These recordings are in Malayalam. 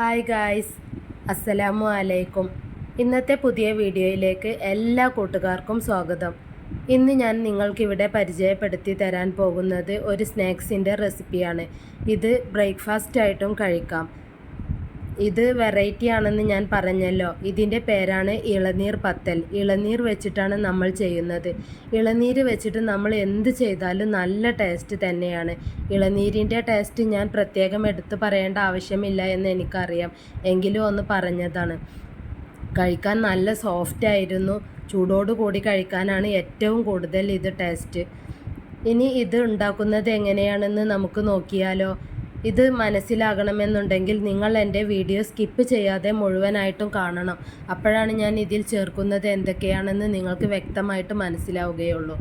ഹായ് ഗായ്സ് അസ്സലാമു അലൈക്കും ഇന്നത്തെ പുതിയ വീഡിയോയിലേക്ക് എല്ലാ കൂട്ടുകാർക്കും സ്വാഗതം. ഇന്ന് ഞാൻ നിങ്ങൾക്കിവിടെ പരിചയപ്പെടുത്തി തരാൻ പോകുന്നത് ഒരു സ്നാക്സിന്റെ റെസിപ്പിയാണ് ഇത് ബ്രേക്ക്ഫാസ്റ്റ് ആയിട്ടും കഴിക്കാം. ഇത് വെറൈറ്റി ആണെന്ന് ഞാൻ പറഞ്ഞല്ലോ. ഇതിന്റെ പേരാണ് ഇളനീർ പത്തൽ. ഇളനീർ വെച്ചിട്ടാണ് നമ്മൾ ചെയ്യുന്നത്. ഇളനീര് വെച്ചിട്ട് നമ്മൾ എന്ത് ചെയ്താലും നല്ല ടേസ്റ്റ് തന്നെയാണ്. ഇളനീരിന്റെ ടേസ്റ്റ് ഞാൻ പ്രത്യേകം എടുത്തു പറയേണ്ട ആവശ്യമില്ല എന്ന് എനിക്കറിയാം. എങ്കിലും ഒന്ന് പറഞ്ഞതാണ്. കഴിക്കാൻ നല്ല സോഫ്റ്റ് ആയിരുന്നു. ചൂടോട് കൂടി കഴിക്കാനാണ് ഏറ്റവും കൂടുതൽ ഇത് ടേസ്റ്റ് ഇനി ഇത് ഉണ്ടാക്കുന്നത് എങ്ങനെയാണെന്ന് നമുക്ക് നോക്കിയാലോ. ഇത് മനസ്സിലാകണമെന്നുണ്ടെങ്കിൽ നിങ്ങൾ എന്റെ വീഡിയോ സ്കിപ്പ് ചെയ്യാതെ മുഴുവനായിട്ടും കാണണം. അപ്പോഴാണ് ഞാൻ ഇതിൽ ചേർക്കുന്നത് എന്തൊക്കെയാണെന്ന് നിങ്ങൾക്ക് വ്യക്തമായിട്ട് മനസ്സിലാവുകയുള്ളൂ.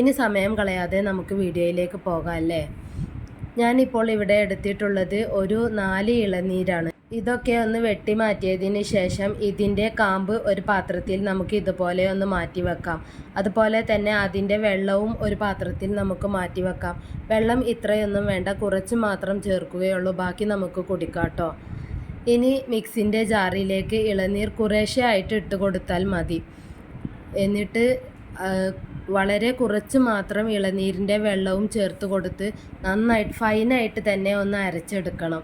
ഇനി സമയം കളയാതെ നമുക്ക് വീഡിയോയിലേക്ക് പോകാം അല്ലേ? ഞാനിപ്പോൾ ഇവിടെ എടുത്തിട്ടുള്ളത് ഒരു നാല് ഇളനീരാണ്. ഇതൊക്കെ ഒന്ന് വെട്ടി മാറ്റിയതിന് ശേഷം ഇതിന്റെ കാമ്പ് ഒരു പാത്രത്തിൽ നമുക്ക് ഇതുപോലെ ഒന്ന് മാറ്റി വെക്കാം. അതുപോലെ തന്നെ അതിന്റെ വെള്ളവും ഒരു പാത്രത്തിൽ നമുക്ക് മാറ്റി വെക്കാം. വെള്ളം ഇത്രയൊന്നും വേണ്ട കുറച്ച് മാത്രം ചേർക്കുകയുള്ളൂ. ബാക്കി നമുക്ക് കുടിക്കാട്ടോ ഇനി മിക്സിന്റെ ജാറിലേക്ക് ഇളനീർ കുറേശ്ശെ ആയിട്ട് ഇട്ട് കൊടുത്താൽ മതി. എന്നിട്ട് വളരെ കുറച്ച് മാത്രം ഇളനീരിന്റെ വെള്ളവും ചേർത്ത് കൊടുത്ത് നന്നായിട്ട് ഫൈനായിട്ട് തന്നെ ഒന്ന് അരച്ചെടുക്കണം.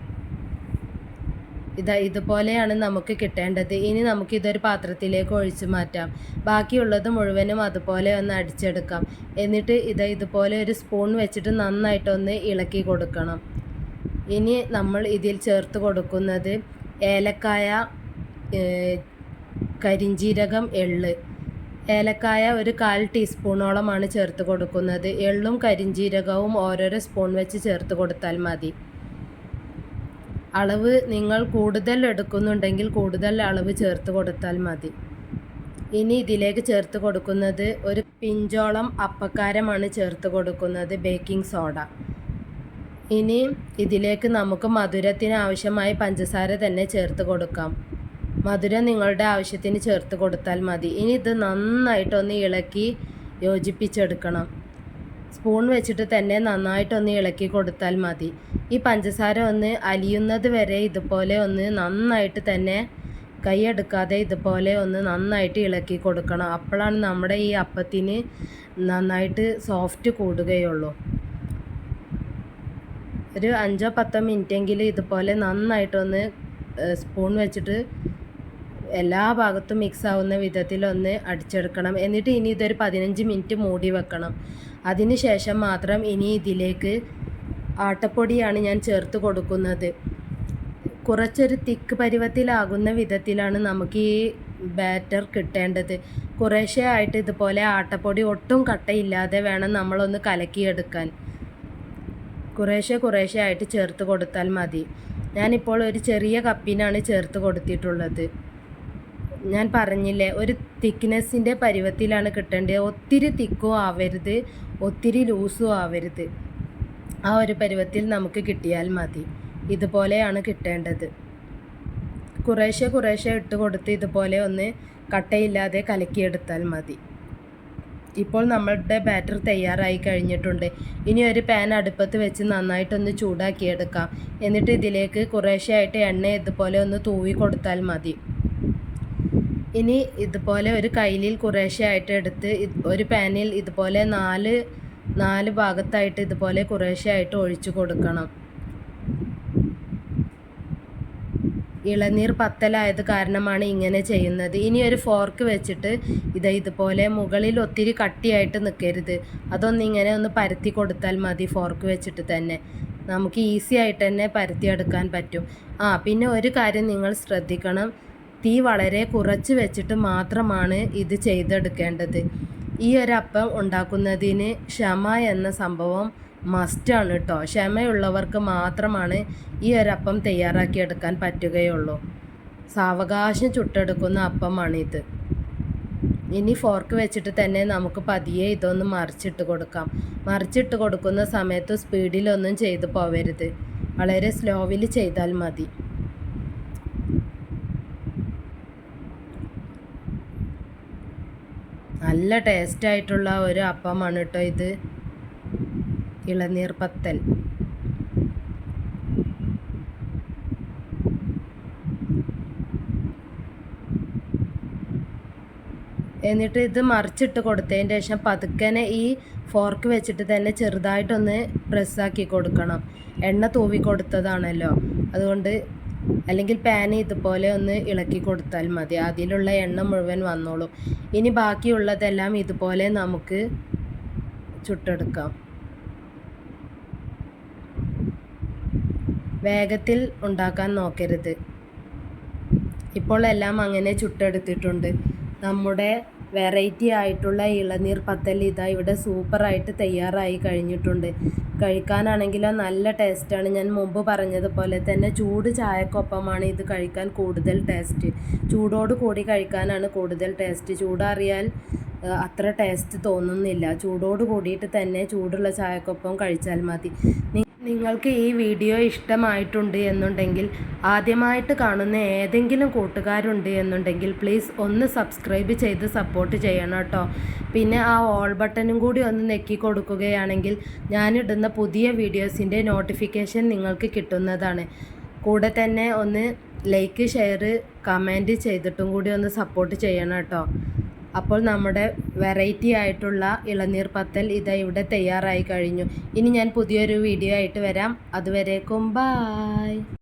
ഇതാ ഇതുപോലെയാണ് നമുക്ക് കിട്ടേണ്ടത്. ഇനി നമുക്ക് ഇതൊരു പാത്രത്തിലേക്ക് ഒഴിച്ചു മാറ്റാം. ബാക്കിയുള്ളത് മുഴുവനും അതുപോലെ ഒന്ന് അടിച്ചെടുക്കാം. എന്നിട്ട് ഇത് ഇതുപോലെ ഒരു സ്പൂൺ വെച്ചിട്ട് നന്നായിട്ടൊന്ന് ഇളക്കി കൊടുക്കണം. ഇനി നമ്മൾ ഇതിൽ ചേർത്ത് കൊടുക്കുന്നത് ഏലക്കായ കരിഞ്ജീരകം എള്ള്. ഏലക്കായ ഒരു കാൽ ടീസ്പൂണോളമാണ് ചേർത്ത് കൊടുക്കുന്നത്. എള്ളും കരിഞ്ജീരകവും ഓരോരോ സ്പൂൺ വെച്ച് ചേർത്ത് കൊടുത്താൽ മതി. അളവ് നിങ്ങൾ കൂടുതൽ എടുക്കുന്നുണ്ടെങ്കിൽ കൂടുതൽ അളവ് ചേർത്ത് കൊടുത്താൽ മതി. ഇനി ഇതിലേക്ക് ചേർത്ത് കൊടുക്കുന്നത് ഒരു പിഞ്ചോളം അപ്പക്കാരമാണ് ചേർത്ത് കൊടുക്കുന്നത് ബേക്കിംഗ് സോഡ. ഇനി ഇതിലേക്ക് നമുക്ക് മധുരത്തിന് ആവശ്യമായ പഞ്ചസാര തന്നെ ചേർത്ത് കൊടുക്കാം. മധുരം നിങ്ങളുടെ ആവശ്യത്തിന് ചേർത്ത് കൊടുത്താൽ മതി. ഇനി ഇത് നന്നായിട്ടൊന്ന് ഇളക്കി യോജിപ്പിച്ചെടുക്കണം. സ്പൂൺ വെച്ചിട്ട് തന്നെ നന്നായിട്ടൊന്ന് ഇളക്കി കൊടുത്താൽ മതി. ഈ പഞ്ചസാര ഒന്ന് അലിയുന്നത് വരെ ഇതുപോലെ ഒന്ന് നന്നായിട്ട് തന്നെ കൈയെടുക്കാതെ ഇതുപോലെ ഒന്ന് നന്നായിട്ട് ഇളക്കി കൊടുക്കണം. അപ്പോഴാണ് നമ്മുടെ ഈ അപ്പത്തിന് നന്നായിട്ട് സോഫ്റ്റ് കൂടുകയുള്ളൂ. ഒരു അഞ്ചോ പത്തോ മിനിറ്റെങ്കിലും ഇതുപോലെ നന്നായിട്ടൊന്ന് സ്പൂൺ വെച്ചിട്ട് എല്ലാ ഭാഗത്തും മിക്സ് ആവുന്ന വിധത്തിൽ ഒന്ന് അടിച്ചെടുക്കണം. എന്നിട്ട് ഇനി ഇതൊരു പതിനഞ്ച് മിനിറ്റ് മൂടി വെക്കണം. അതിന് ശേഷം മാത്രം ഇനി ഇതിലേക്ക് ആട്ടപ്പൊടിയാണ് ഞാൻ ചേർത്ത് കൊടുക്കുന്നത്. കുറച്ചൊരു തിക്ക് പരുവത്തിലാകുന്ന വിധത്തിലാണ് നമുക്ക് ഈ ബാറ്റർ കിട്ടേണ്ടത്. കുറേശ്ശെ ആയിട്ട് ഇതുപോലെ ആട്ടപ്പൊടി ഒട്ടും കട്ടയില്ലാതെ വേണം നമ്മളൊന്ന് കലക്കിയെടുക്കാൻ. കുറേശ്ശെ കുറേശ്ശെ ആയിട്ട് ചേർത്ത് കൊടുത്താൽ മതി. ഞാനിപ്പോൾ ഒരു ചെറിയ കപ്പിനാണ് ചേർത്ത് കൊടുത്തിട്ടുള്ളത്. ഞാൻ പറഞ്ഞില്ലേ ഒരു തിക്നെസ്സിന്റെ പരുവത്തിലാണ് കിട്ടേണ്ടത്. ഒത്തിരി തിക്കും ആവരുത് ഒത്തിരി ലൂസും ആവരുത്. ആ ഒരു പരുവത്തിൽ നമുക്ക് കിട്ടിയാൽ മതി. ഇതുപോലെയാണ് കിട്ടേണ്ടത്. കുറേശ്ശെ കുറേശ്ശെ ഇട്ട് കൊടുത്ത് ഇതുപോലെ ഒന്ന് കട്ടയില്ലാതെ കലക്കിയെടുത്താൽ മതി. ഇപ്പോൾ നമ്മളുടെ ബാറ്റർ തയ്യാറായി കഴിഞ്ഞിട്ടുണ്ട്. ഇനി ഒരു പാൻ അടുപ്പത്ത് വെച്ച് നന്നായിട്ടൊന്ന് ചൂടാക്കിയെടുക്കാം. എന്നിട്ട് ഇതിലേക്ക് കുറേശ്ശെ ആയിട്ട് എണ്ണ ഇതുപോലെ ഒന്ന് തൂവി കൊടുത്താൽ മതി. ഇനി ഇതുപോലെ ഒരു കയ്യിൽ കുറേശ്ശെ ആയിട്ട് എടുത്ത് ഒരു പാനിൽ ഇതുപോലെ നാല് നാല് ഭാഗത്തായിട്ട് ഇതുപോലെ കുറേശ്ശെ ആയിട്ട് ഒഴിച്ചു കൊടുക്കണം. ഇളനീർ പത്തലായത് കാരണമാണ് ഇങ്ങനെ ചെയ്യുന്നത്. ഇനി ഒരു ഫോർക്ക് വെച്ചിട്ട് ഇത് ഇതുപോലെ മുകളിൽ ഒത്തിരി കട്ടിയായിട്ട് നിൽക്കരുത് അതൊന്നിങ്ങനെ ഒന്ന് പരത്തി കൊടുത്താൽ മതി ഫോർക്ക് വെച്ചിട്ട് തന്നെ. നമുക്ക് ഈസി ആയിട്ട് തന്നെ പരത്തിയെടുക്കാൻ പറ്റും. ആ പിന്നെ ഒരു കാര്യം നിങ്ങൾ ശ്രദ്ധിക്കണം. തീ വളരെ കുറച്ച് വെച്ചിട്ട് മാത്രമാണ് ഇത് ചെയ്തെടുക്കേണ്ടത്. ഈ ഒരു അപ്പം ഉണ്ടാക്കുന്നതിന് ക്ഷമ എന്ന സംഭവം മസ്റ്റാണ് കേട്ടോ ക്ഷമയുള്ളവർക്ക് മാത്രമാണ് ഈ ഒരപ്പം തയ്യാറാക്കിയെടുക്കാൻ പറ്റുകയുള്ളൂ. സാവകാശം ചുട്ടെടുക്കുന്ന അപ്പമാണിത്. ഇനി ഫോർക്ക് വെച്ചിട്ട് തന്നെ നമുക്ക് പതിയെ ഇതൊന്ന് മറിച്ചിട്ട് കൊടുക്കാം. മറിച്ചിട്ട് കൊടുക്കുന്ന സമയത്ത് സ്പീഡിലൊന്നും ചെയ്തു പോവരുത്. വളരെ സ്ലോവിൽ ചെയ്താൽ മതി. നല്ല ടേസ്റ്റ് ആയിട്ടുള്ള ഒരു അപ്പമാണ് കേട്ടോ ഇത്. ഇളനീർ പത്തൽ. എന്നിട്ട് ഇത് മറിച്ചിട്ട് കൊടുത്തതിന് ശേഷം പതുക്കനെ ഈ ഫോർക്ക് വെച്ചിട്ട് തന്നെ ചെറുതായിട്ടൊന്ന് പ്രസ്സാക്കി കൊടുക്കണം. എണ്ണ തൂവി കൊടുത്തതാണല്ലോ അതുകൊണ്ട് അല്ലെങ്കിൽ പാൻ ഇതുപോലെ ഒന്ന് ഇളക്കി കൊടുത്താൽ മതി. അതിലുള്ള എണ്ണ മുഴുവൻ വന്നോളും. ഇനി ബാക്കിയുള്ളതെല്ലാം ഇതുപോലെ നമുക്ക് ചുട്ടെടുക്കാം. വേഗത്തിൽ ഉണ്ടാക്കാൻ നോക്കരുത്. ഇപ്പോൾ എല്ലാം അങ്ങനെ ചുട്ടെടുത്തിട്ടുണ്ട്. നമ്മുടെ വെറൈറ്റി ആയിട്ടുള്ള ഇളനീർ പത്തൽ ഇതാ ഇവിടെ സൂപ്പറായിട്ട് തയ്യാറായി കഴിഞ്ഞിട്ടുണ്ട്. കഴിക്കാനാണെങ്കിലോ നല്ല ടേസ്റ്റാണ്. ഞാൻ മുമ്പ് പറഞ്ഞതുപോലെ തന്നെ ചൂട് ചായക്കൊപ്പമാണ് ഇത് കഴിക്കാൻ കൂടുതൽ ടേസ്റ്റ്. ചൂടോട് കൂടി കഴിക്കാനാണ് കൂടുതൽ ടേസ്റ്റ്. ചൂടാറിയാൽ അത്ര ടേസ്റ്റ് തോന്നുന്നില്ല. ചൂടോട് കൂടിയിട്ട് തന്നെ ചൂടുള്ള ചായക്കൊപ്പം കഴിച്ചാൽ മതി. നിങ്ങൾക്ക് ഈ വീഡിയോ ഇഷ്ടമായിട്ടുണ്ട് എന്നുണ്ടെങ്കിൽ ആദ്യമായിട്ട് കാണുന്ന ഏതെങ്കിലും കൂട്ടുകാരുണ്ട് എന്നുണ്ടെങ്കിൽ പ്ലീസ് ഒന്ന് സബ്സ്ക്രൈബ് ചെയ്ത് സപ്പോർട്ട് ചെയ്യണം കേട്ടോ. പിന്നെ ആ ഓൾ ബട്ടണും കൂടി ഒന്ന് നെക്കി കൊടുക്കുകയാണെങ്കിൽ ഞാനിടുന്ന പുതിയ വീഡിയോസിന്റെ നോട്ടിഫിക്കേഷൻ നിങ്ങൾക്ക് കിട്ടുന്നതാണ്. കൂടെ തന്നെ ഒന്ന് ലൈക്ക് ഷെയർ കമന്റ് ചെയ്തിട്ടും കൂടി ഒന്ന് സപ്പോർട്ട് ചെയ്യണം കേട്ടോ. അപ്പോൾ നമ്മുടെ വെറൈറ്റി ആയിട്ടുള്ള ഇളനീർ പത്തൽ ഇതാ ഇവിടെ തയ്യാറായി കഴിഞ്ഞു. ഇനി ഞാൻ പുതിയൊരു വീഡിയോ ആയിട്ട് വരാം. അതുവരേക്കും ബായ്